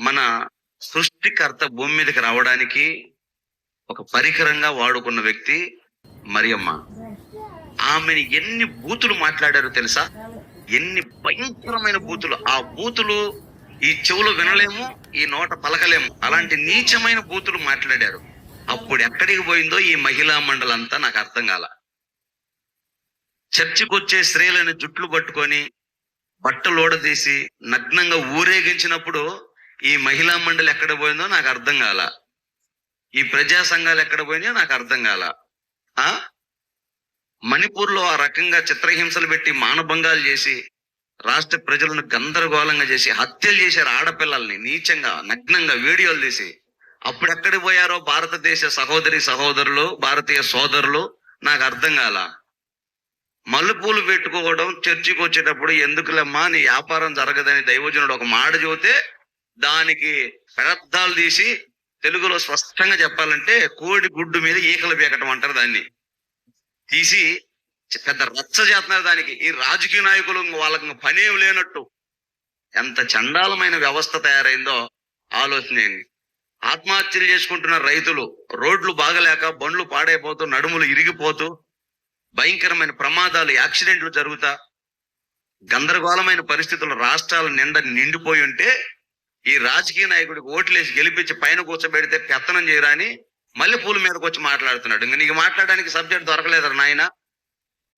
మన సృష్టికర్త భూమి మీదకి రావడానికి ఒక పరికరంగా వాడుకున్న వ్యక్తి మరియమ్మ. ఆమెని ఎన్ని బూతులు మాట్లాడారో తెలుసా? ఎన్ని భయంకరమైన బూతులు. ఆ బూతులు ఈ చెవులు వినలేము ఈ నోట పలకలేము. అలాంటి నీచమైన బూతులు మాట్లాడారు. అప్పుడు ఎక్కడికి పోయిందో ఈ మహిళా మండలంతా నాకు అర్థం కాల. చర్చికి వచ్చే స్త్రీలను జుట్లు పట్టుకొని బట్టలు ఓడదీసి నగ్నంగా ఊరేగించినప్పుడు ఈ మహిళా మండలి ఎక్కడ పోయిందో నాకు అర్థం కాల. ఈ ప్రజా సంఘాలు ఎక్కడ పోయినాయో నాకు అర్థం కాల. ఆ? మణిపూర్లో ఆ రకంగా చిత్రహింసలు పెట్టి మానభంగాలు చేసి రాష్ట్ర ప్రజలను గందరగోళంగా చేసి హత్యలు చేశారు ఆడపిల్లల్ని నీచంగా నగ్నంగా వీడియోలు తీసి. అప్పుడు ఎక్కడ పోయారో భారతదేశ సహోదరి సహోదరులు భారతీయ సోదరులు నాకు అర్థం కాల. మల్లెపూలు పెట్టుకోవడం చర్చికి వచ్చేటప్పుడు ఎందుకులమ్మా నీ వ్యాపారం జరగదని దైవజనుడు ఒక మాట చెబితే దానికి పెడద్దాలు తీసి తెలుగులో స్పష్టంగా చెప్పాలంటే కోడి గుడ్డు మీద ఈకలు బీకటం అంటారు దాన్ని. తీసి పెద్ద రచ్చ చేస్తున్నారు దానికి. ఈ రాజకీయ నాయకులు వాళ్ళకి పనేం లేనట్టు. ఎంత చండాలమైన వ్యవస్థ తయారైందో ఆలోచనేయండి ఆత్మహత్యలు చేసుకుంటున్న రైతులు రోడ్లు బాగలేక బండ్లు పాడైపోతూ నడుములు ఇరిగిపోతూ భయంకరమైన ప్రమాదాలు యాక్సిడెంట్లు జరుగుతా గందరగోళమైన పరిస్థితులు రాష్ట్రాల నిండా నిండిపోయి ఉంటే ఈ రాజకీయ నాయకుడికి ఓట్లేసి గెలిపించి పైన కూర్చోబెడితే పెత్తనం చేయరాని మళ్ళీ పూల మీదకి వచ్చి మాట్లాడుతున్నాడు. ఇంకా నీకు మాట్లాడడానికి సబ్జెక్ట్ దొరకలేదురా నాయన.